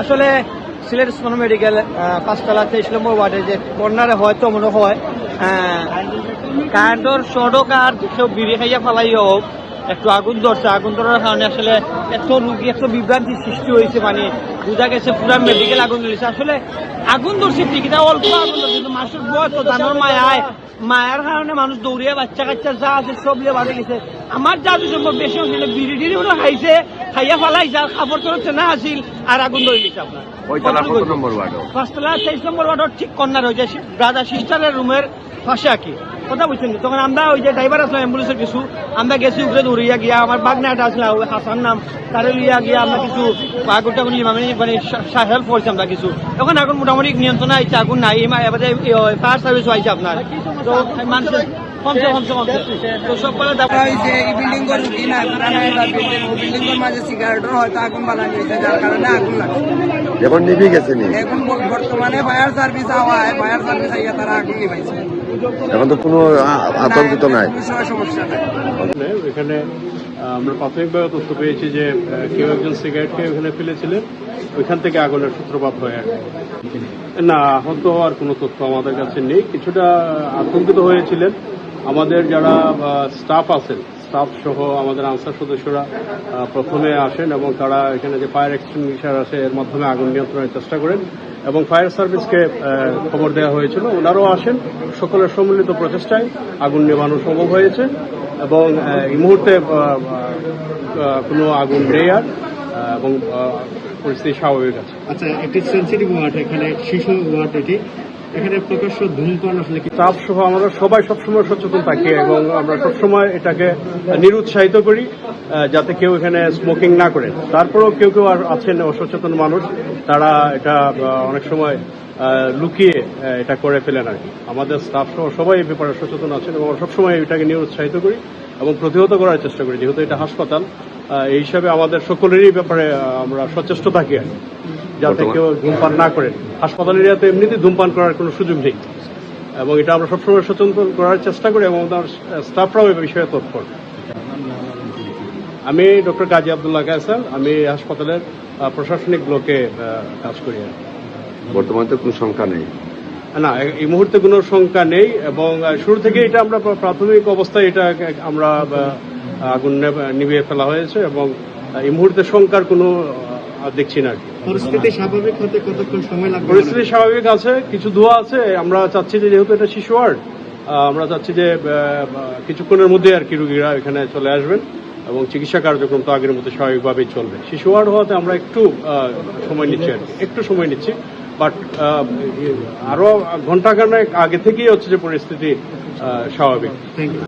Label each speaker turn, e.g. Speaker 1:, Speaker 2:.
Speaker 1: আসলে সিলেট ওসমান মেডিকেল পাঁচতলা তেইশ নম্বর ওয়ার্ডে যে কর্নারে হয়তো মনে হয় কারেন্টর সড়ক আর কেউ বিড়ি খাইয়া ফালাই হোক, একটু আগুন ধরছে। আগুন ধরার কারণে আসলে এত রুগী, এত বিভ্রান্তি সৃষ্টি হয়েছে মানে বোঝা গেছে পুরা মেডিকেল আগুন ধরেছে। আসলে আগুন ধরছে ঠিক এটা অল্প আগুন ধরছে, কিন্তু মানুষের তো জানোর মায়ায় মায়ের কারণে মানুষ দৌড়িয়ে বাচ্চা কাচ্চা যা আছে সব লিয়ে বাড়ি গেছে। আমার যা সম্ভব বেশি হচ্ছিল বিড়ি টিড়ি মনে খাইছে খাইয়া ফালাইছে আর খাবার তো না আসিল আর আগুন ধরে গেছে আপনার। পাঁচতলা তেইশ নম্বর ওয়ার্ডর ঠিক কন্যা হয়ে যায় ব্রাদার সিস্টারের রুমের পাশে আঁকি কথা বুঝছেন তখন আমরা ওই যে ড্রাইভার আসলাম অ্যাম্বুলেন্সের কিছু আমরা গেছি উপরে দৌড়িয়া গিয়া আমার বাগনাটা আসলাম ওই হাসান নাম তারে লিয়া গিয়া আমরা কিছু আগুনটা মানে মানে মানে হেল্প করছি আমরা কিছু। এখন আগুন মোটামুটি নিয়ন্ত্রণে আইছে আগুন নাই এবারে ফায়ার সার্ভিস আইছে আপনার। তো মানুষের কমছে কমছে কমছে। তো সব বলে
Speaker 2: করা হয়েছে এই বিল্ডিং এর রুটি না পুরানো একটা বিল্ডিং এর মাঝে সিগারেটের হয়তো আগুন বানানো হয়েছে যার কারণে আগুন লাগছে।
Speaker 3: এখন নিভি গেছে নি।
Speaker 2: এখন বর্তমানে ফায়ার সার্ভিস আওয়ায় ফায়ার সার্ভিস আইয়া তারা আগুন নিভাইছে
Speaker 3: এখন তো কোনো আতঙ্কিত নাই।
Speaker 2: সমস্যা নাই।
Speaker 4: এখানে এখানে আমরা প্রাথমিকভাবে তথ্য পেয়েছি যে কেউ একজন সিগারেটকে ওখানে ফেলেছিলেন ওইখান থেকে আগুনের সূত্রপাত হয় আর না আহত হওয়ার কোনো তথ্য আমাদের কাছে নেই। কিছুটা আতঙ্কিত হয়েছিলেন। আমাদের যারা স্টাফ আছেন স্টাফ সহ আমাদের আনসার সদস্যরা প্রথমে আসেন এবং তারা এখানে যে ফায়ার এক্সটিংগুইশার আছে, এর মাধ্যমে আগুন নিয়ন্ত্রণের চেষ্টা করেন এবং ফায়ার সার্ভিসকে খবর দেওয়া হয়েছিল। ওনারাও আসেন সকলের সম্মিলিত প্রচেষ্টায় আগুন নেভানো সম্ভব হয়েছে এবং এই মুহূর্তে কোনো আগুন নেই আর এবং পরিস্থিতি স্বাভাবিক আছে।
Speaker 5: আচ্ছা একটি সেন্সিটিভ ওয়ার্ড এখানে শিশু ওয়ার্ড এটি এখানে প্রকাশ্য ধূমপান আসলে
Speaker 4: স্টাফ সহ আমরা সবাই সবসময় সচেতন থাকি এবং আমরা সবসময় এটাকে নিরুৎসাহিত করি যাতে কেউ এখানে স্মোকিং না করে। তারপরেও কেউ কেউ আর আছেন অসচেতন মানুষ, তারা এটা অনেক সময় লুকিয়ে এটা করে ফেলেন আর কি। আমাদের স্টাফ সহ সবাই এই ব্যাপারে সচেতন আছেন এবং আমরা সবসময় এটাকে নিরুৎসাহিত করি এবং প্রতিহত করার চেষ্টা করি। যেহেতু এটা হাসপাতাল এই হিসাবে আমাদের সকলেরই ব্যাপারে আমরা সচেষ্ট থাকি আর। যাতে কেউ ধূমপান না করেন হাসপাতালের এরিয়াতে এমনিতেই ধূমপান করার কোনো সুযোগ নেই। এবং এটা আমরা সবসময় সচেতন করার চেষ্টা করি এবং আমাদের স্টাফরাও এই বিষয়ে তৎপর। আমি ডক্টর কাজী আবদুল্লাহ কায়সার। আমি হাসপাতালের প্রশাসনিক ব্লকে কাজ করি।
Speaker 3: বর্তমানে তো কোনো সংখ্যা নেই।
Speaker 4: না এই মুহূর্তে কোনো শঙ্কা নেই এবং শুরু থেকে এটা আমরা প্রাথমিক অবস্থায় এটা আমরা আগুন নেভ- নিভিয়ে ফেলা হয়েছে এবং এই মুহূর্তে শঙ্কার কোনো দেখছি না
Speaker 5: পরিস্থিতি স্বাভাবিক হতে কতক্ষণ সময় লাগবে?
Speaker 4: পরিস্থিতি স্বাভাবিক আছে কিছু ধোয়া আছে। আমরা চাচ্ছি যে যেহেতু এটা শিশু ওয়ার্ড আমরা চাচ্ছি যে কিছুক্ষণের মধ্যে আর কি রুগীরা এখানে চলে আসবেন এবং চিকিৎসা কার্যক্রম তো আগের মতো স্বাভাবিকভাবেই চলবে। শিশু ওয়ার্ড হওয়াতে আমরা একটু সময় নিচ্ছি আর একটু সময় নিচ্ছি। বাট আরও ঘন্টাখানেক আগে থেকেই হচ্ছে যে পরিস্থিতি স্বাভাবিক।
Speaker 5: Thank you